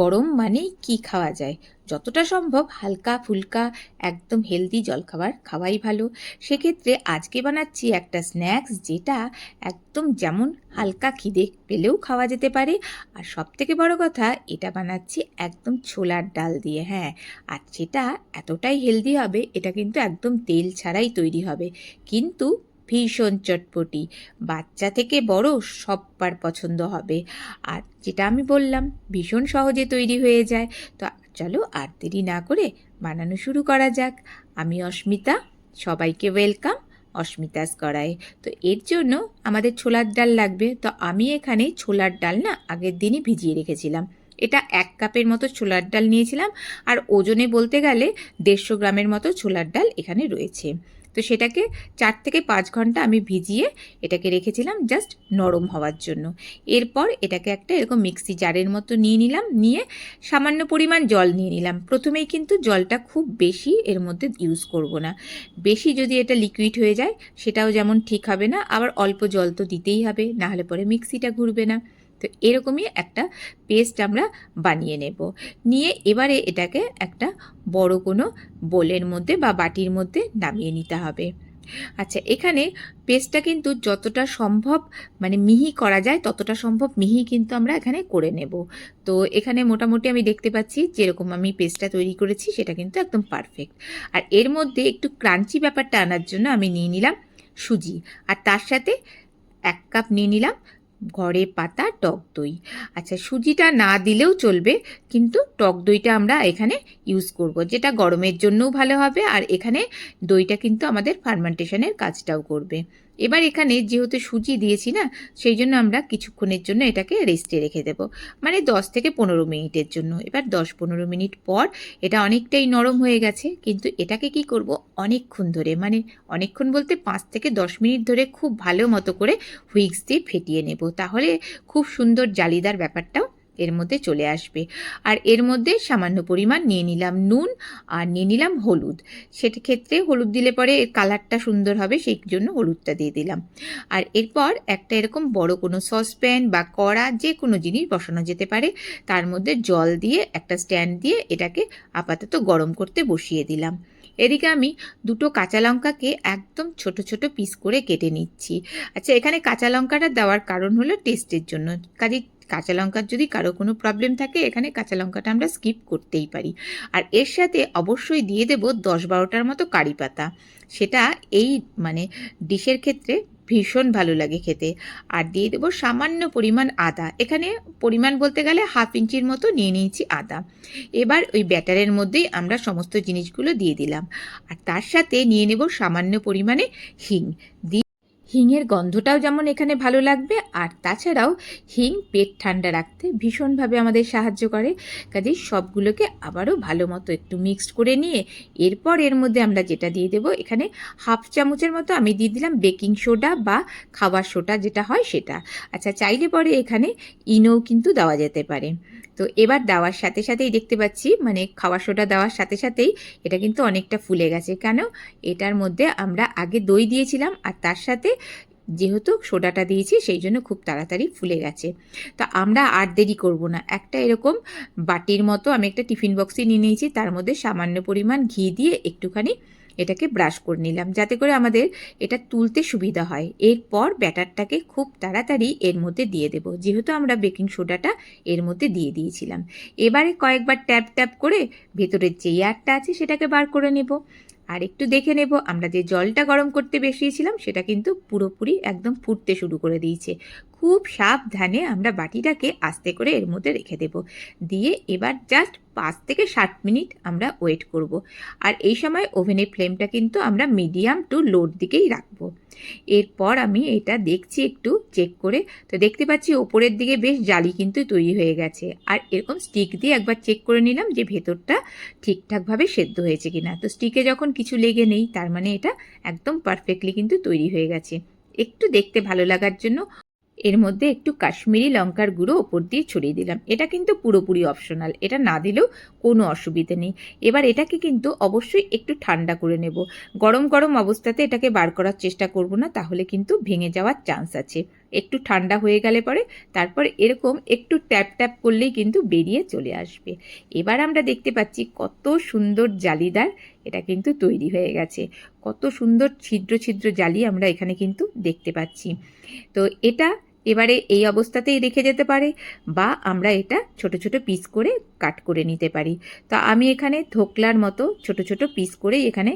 গরম মানেই কি খাওয়া যায়? যতটা সম্ভব হালকা ফুলকা, একদম হেলদি জলখাবার খাওয়াই ভালো। সেক্ষেত্রে আজকে বানাচ্ছি একটা স্ন্যাক্স যেটা একদম যেমন হালকা খিদে পেলেও খাওয়া যেতে পারে। আর সব থেকে বড় কথা, এটা বানাচ্ছি একদম ছোলার ডাল দিয়ে হ্যাঁ। আর সেটা এতটাই হেলদি হবে, এটা কিন্তু একদম তেল ছাড়াই তৈরি হবে। কিন্তু ভীষণ চটপটি। বাচ্চা থেকে বড় সব্বার পছন্দ হবে। আর যেটা আমি বললাম, ভীষণ সহজে তৈরি হয়ে যায়। তো চলো আর দেরি না করে বানানো শুরু করা যাক। আমি অস্মিতা, সবাইকে ওয়েলকাম অস্মিতাস করায় তো এর জন্য আমাদের ছোলার ডাল লাগবে। তো আমি এখানে ছোলার ডাল না আগের দিনই ভিজিয়ে রেখেছিলাম। এটা এক কাপের মতো ছোলার ডাল নিয়েছিলাম। আর ওজনে বলতে গেলে দেড়শো গ্রামের মতো ছোলার ডাল এখানে রয়েছে। তো সেটাকে চার থেকে পাঁচ ঘণ্টা আমি ভিজিয়ে এটাকে রেখেছিলাম জাস্ট নরম হওয়ার জন্য। এরপর এটাকে একটা এরকম মিক্সি জারের মতো নিয়ে নিলাম, নিয়ে সামান্য পরিমাণ জল নিয়ে নিলাম। প্রথমেই কিন্তু জলটা খুব বেশি এর মধ্যে ইউজ করব না। বেশি যদি এটা লিকুইড হয়ে যায়, সেটাও যেমন ঠিক হবে না, আবার অল্প জল তো দিতেই হবে, নাহলে পরে মিক্সিটা ঘুরবে না। তো এরকমই একটা পেস্ট আমরা বানিয়ে নেব। নিয়ে এবারে এটাকে একটা বড় কোনো বোলের মধ্যে বা বাটির মধ্যে নামিয়ে নিতে হবে। আচ্ছা এখানে পেস্টটা কিন্তু যতটা সম্ভব মানে মিহি করা যায়, ততটা সম্ভব মিহি কিন্তু আমরা এখানে করে নেব। তো এখানে মোটামুটি আমি দেখতে পাচ্ছি যেরকম আমি পেস্টটা তৈরি করেছি, সেটা কিন্তু একদম পারফেক্ট আর এর মধ্যে একটু ক্রাঞ্চি ব্যাপারটা আনার জন্য আমি নিয়ে নিলাম সুজি। আর তার সাথে এক কাপ নিয়ে নিলাম ঘরে পাতা, টক দই। আচ্ছা সুজিটা না দিলেও চলবে, কিন্তু টক দইটা আমরা এখানে ইউজ করব। যেটা গরমের জন্যও ভালো হবে, আর এখানে দইটা কিন্তু আমাদের ফার্মেন্টেশনের কাজটাও করবে। এবার এখানে যেহেতু সুজি দিয়েছি না, সেই জন্য আমরা কিছুক্ষণের জন্য এটাকে রেস্টে রেখে দেব। মানে দশ থেকে পনেরো মিনিটের জন্য। এবার দশ পনেরো মিনিট পর এটা অনেকটাই নরম হয়ে গেছে, কিন্তু এটাকে কি করব? অনেকক্ষণ ধরে। মানে অনেকক্ষণ বলতে পাঁচ থেকে দশ মিনিট ধরে খুব ভালো মতো করে হুইক্স দিয়ে ফেটিয়ে নেব। তাহলে খুব সুন্দর জালিদার ব্যাপারটাও এর মধ্যে চলে আসবে। আর এর মধ্যে সামান্য পরিমাণ নিয়ে নিলাম নুন আর নিয়ে নিলাম হলুদ। সেটা ক্ষেত্রে হলুদ দিলে পরে এর কালারটা সুন্দর হবে, সেই জন্য হলুদটা দিয়ে দিলাম। আর এরপর একটা এরকম বড় কোনো সসপ্যান বা কড়া যে কোনো জিনিস বসানো যেতে পারে, তার মধ্যে জল দিয়ে একটা স্ট্যান্ড দিয়ে এটাকে আপাতত গরম করতে বসিয়ে দিলাম। এদিকে আমি দুটো কাঁচা লঙ্কাকে একদম ছোট ছোট পিস করে কেটে নিচ্ছি। আচ্ছা এখানে কাঁচা লঙ্কাটা দেওয়ার কারণ হলো টেস্টের জন্য। কাজে কাঁচা লঙ্কার যদি কারও কোনো প্রবলেম থাকে, এখানে কাঁচা লঙ্কাটা আমরা স্কিপ করতেই পারি। আর এর সাথে অবশ্যই দিয়ে দেব দশ বারোটার মতো কারি পাতা। সেটা এই মানে ডিশের ক্ষেত্রে ভীষণ ভালো লাগে খেতে। আর দিয়ে দেবো সামান্য পরিমাণ আদা। এখানে পরিমাণ বলতে গেলে হাফ ইঞ্চির মতো নিয়ে নিয়েছি আদা। এবার ওই ব্যাটারের মধ্যেই আমরা সমস্ত জিনিসগুলো দিয়ে দিলাম। আর তার সাথে নিয়ে নেব সামান্য পরিমাণে হিং। হিংয়ের গন্ধটাও যেমন এখানে ভালো লাগবে, আর তাছাড়াও হিং পেট ঠান্ডা রাখতে ভীষণভাবে আমাদের সাহায্য করে। কাজেই সবগুলোকে আবারও ভালো মতো একটু মিক্সড করে নিয়ে এরপর এর মধ্যে আমরা যেটা দিয়ে দেবো, এখানে হাফ চামচের মতো আমি দিয়ে দিলাম বেকিং সোডা বা খাবার সোডা যেটা হয় সেটা। আচ্ছা চাইলে পরে এখানে ইনোও কিন্তু দেওয়া যেতে পারে। তো এবার দেওয়ার সাথে সাথেই দেখতে পাচ্ছি মানে খাবার সোডা দেওয়ার সাথে সাথেই এটা কিন্তু অনেকটা ফুলে গেছে। কেন? এটার মধ্যে আমরা আগে দই দিয়েছিলাম আর তার সাথে যেহেতু সোডাটা দিয়েছি সেই জন্য খুব তাড়াতাড়ি ফুলে গেছে। তো আমরা আর দেরি করব না। একটা এরকম বাটির মতো আমি একটা টিফিন বক্সে নিয়ে নিয়েছি, তার মধ্যে সামান্য পরিমাণ ঘি দিয়ে একটুখানি এটাকে ব্রাশ করে নিলাম, যাতে করে আমাদের এটা তুলতে সুবিধা হয়। এরপর ব্যাটারটাকে খুব তাড়াতাড়ি এর মধ্যে দিয়ে দেব। যেহেতু আমরা বেকিং সোডাটা এর মধ্যে দিয়ে দিয়েছিলাম। এবারে কয়েকবার ট্যাপ ট্যাপ করে ভেতরের যে এয়ারটা আছে সেটাকে বার করে নেব। আর একটু দেখে নেব, আমরা যে জলটা গরম করতে বসিয়েছিলাম সেটা কিন্তু পুরোপুরি একদম ফুটতে শুরু করে দিয়েছে। খুব সাবধানে আমরা বাটিটাকে আস্তে করে এর মধ্যে রেখে দেব। দিয়ে এবার জাস্ট পাঁচ থেকে ষাট মিনিট আমরা ওয়েট করব। আর এই সময় ওভেনের ফ্লেমটা কিন্তু আমরা মিডিয়াম টু লোর দিকেই রাখব। এরপর আমি এটা দেখছি একটু চেক করে। তো দেখতে পাচ্ছি ওপরের দিকে বেশ জালি কিন্তু তৈরি হয়ে গেছে। আর এরকম স্টিক দিয়ে একবার চেক করে নিলাম যে ভেতরটা ঠিকঠাকভাবে সেদ্ধ হয়েছে কিনা। তো স্টিকে যখন কিছু লেগে নেই, তার মানে এটা একদম পারফেক্টলি কিন্তু তৈরি হয়ে গেছে। একটু দেখতে ভালো লাগার জন্য এর মধ্যে একটু কাশ্মীরি লঙ্কার গুঁড়ো ওপর দিয়ে ছড়িয়ে দিলাম। এটা কিন্তু পুরোপুরি অপশনাল এটা না দিলেও কোনো অসুবিধে নেই। এবার এটাকে কিন্তু অবশ্যই একটু ঠান্ডা করে নেব। গরম গরম অবস্থাতে এটাকে বার করার চেষ্টা করব না, তাহলে কিন্তু ভেঙে যাওয়ার চান্স আছে। একটু ঠান্ডা হয়ে গেলে পরে তারপর এরকম একটু ট্যাপ ট্যাপ করলেই কিন্তু বেরিয়ে চলে আসবে। এবার আমরা দেখতে পাচ্ছি কত সুন্দর জালিদার এটা কিন্তু তৈরি হয়ে গেছে। কত সুন্দর ছিদ্র ছিদ্র জালি আমরা এখানে কিন্তু দেখতে পাচ্ছি। তো এটা এবারে এই অবস্থাতেই রেখে যেতে পারে বা আমরা এটা ছোট ছোট পিস করে কাট করে নিতে পারি। তো আমি এখানে ধোকলার মতো ছোট ছোট পিস করে এখানে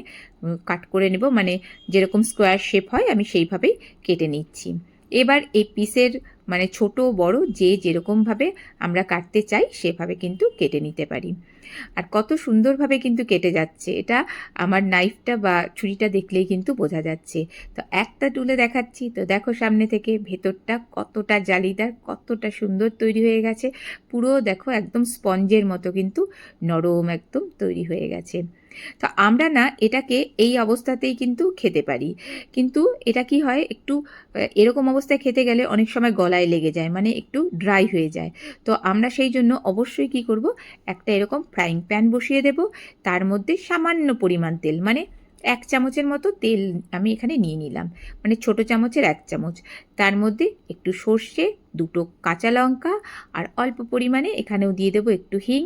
কাট করে নেব। মানে যেরকম স্কোয়ার শেপ হয়, আমি সেইভাবেই কেটে নিচ্ছি। এবার এই পিসের মানে ছোট বড় যে যেরকমভাবে আমরা কাটতে চাই সেভাবে কিন্তু কেটে নিতে পারি। আর কত সুন্দরভাবে কিন্তু কেটে যাচ্ছে, এটা আমার নাইফটা বা ছুরিটা দেখলেই কিন্তু বোঝা যাচ্ছে। তো একটা তুলে দেখাচ্ছি, তো দেখো সামনে থেকে ভেতরটা কতটা জালিদার, কতটা সুন্দর তৈরি হয়ে গেছে। পুরো দেখো একদম স্পঞ্জের মতো কিন্তু নরম একদম তৈরি হয়ে গেছে। তো আমরা না এটাকে এই অবস্থাতেই কিন্তু খেতে পারি। কিন্তু এটা কি হয়, একটু এরকম অবস্থায় খেতে গেলে অনেক সময় গলায় লেগে যায় মানে একটু ড্রাই হয়ে যায়। তো আমরা সেই জন্য অবশ্যই কি করব, একটা এরকম ফ্রাইং প্যান বসিয়ে দেব। তার মধ্যে সামান্য পরিমাণ তেল মানে এক চামচের মতো তেল আমি এখানে নিয়ে নিলাম। মানে ছোট চামচের এক চামচ। তার মধ্যে একটু সর্ষে, দুটো কাঁচা লঙ্কা, আর অল্প পরিমাণে এখানেও দিয়ে দেবো একটু হিং,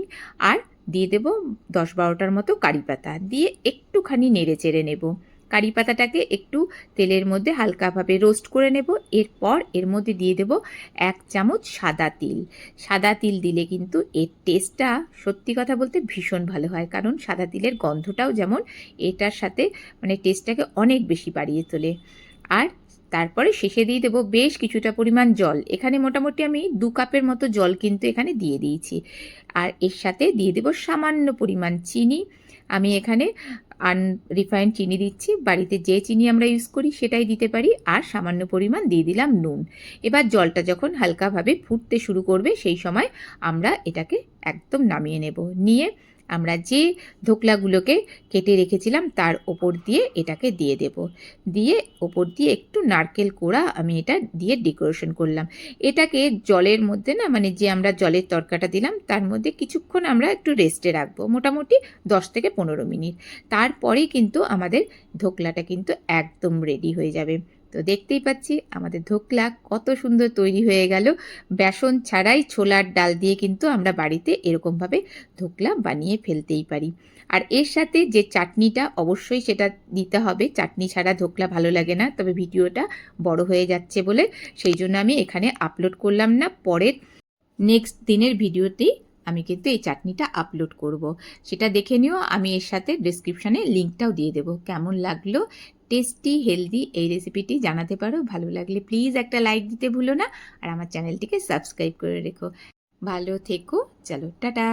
আর দিয়ে দেবো দশ বারোটার মতো কারি পাতা। দিয়ে একটুখানি নেড়ে চেড়ে নেব। কারি পাতাটাকে একটু তেলের মধ্যে হালকাভাবে রোস্ট করে নেব। এরপর এর মধ্যে দিয়ে দেব এক চামচ সাদা তিল। সাদা তিল দিলে কিন্তু এর টেস্টটা সত্যি কথা বলতে ভীষণ ভালো হয়। কারণ সাদা তিলের গন্ধটাও যেমন এটার সাথে মানে টেস্টটাকে অনেক বেশি বাড়িয়ে তোলে। আর তারপরে শেষে দিয়ে দেবো বেশ কিছুটা পরিমাণ জল। এখানে মোটামুটি আমি দু কাপের মতো জল কিন্তু এখানে দিয়ে দিয়েছি। আর এর সাথে দিয়ে দেবো সামান্য পরিমাণ চিনি। আমি এখানে আন রিফাইন্ড চিনি দিচ্ছি। বাড়িতে যে চিনি আমরা ইউজ করি সেটাই দিতে পারি। আর সামান্য পরিমাণ দিয়ে দিলাম নুন। এবার জলটা যখন হালকাভাবে ফুটতে শুরু করবে সেই সময় আমরা এটাকে একদম নামিয়ে নেব। নিয়ে আমরা যে ধোকলাগুলোকে কেটে রেখেছিলাম তার ওপর দিয়ে এটাকে দিয়ে দেব। দিয়ে ওপর দিয়ে একটু নারকেল কোড়া আমি এটা দিয়ে ডেকোরেশন করলাম। এটাকে জলের মধ্যে না মানে যে আমরা জলের তরকাটা দিলাম তার মধ্যে কিছুক্ষণ আমরা একটু রেস্টে রাখব, মোটামুটি দশ থেকে পনেরো মিনিট। তারপরেই কিন্তু আমাদের ধোকলাটা কিন্তু একদম রেডি হয়ে যাবে। তো দেখতেই পাচ্ছি আমাদের ধোকলা কত সুন্দর তৈরি হয়ে গেল। বেসন ছাড়াই ছোলার ডাল দিয়ে কিন্তু আমরা বাড়িতে এরকমভাবে ধোকলা বানিয়ে ফেলতেই পারি। আর এর সাথে যে চাটনিটা অবশ্যই সেটা দিতে হবে। চাটনি ছাড়া ধোকলা ভালো লাগে না, তবে ভিডিওটা বড় হয়ে যাচ্ছে বলে সেই জন্য আমি এখানে আপলোড করলাম না। পরের নেক্সট দিনের ভিডিওতেই আমি কিন্তু এই চাটনিটা আপলোড করব। সেটা দেখে নিও, আমি এর সাথে ডিসক্রিপশানে লিঙ্কটাও দিয়ে দেবো। কেমন লাগল? টেস্টি হেলদি এই রেসিপিটি জানাতে পারো। ভালো লাগলে প্লিজ একটা লাইক দিতে ভুলো না। আর আমার চ্যানেলটিকে সাবস্ক্রাইব করে রেখো। ভালো থেকো। চলো, টাটা।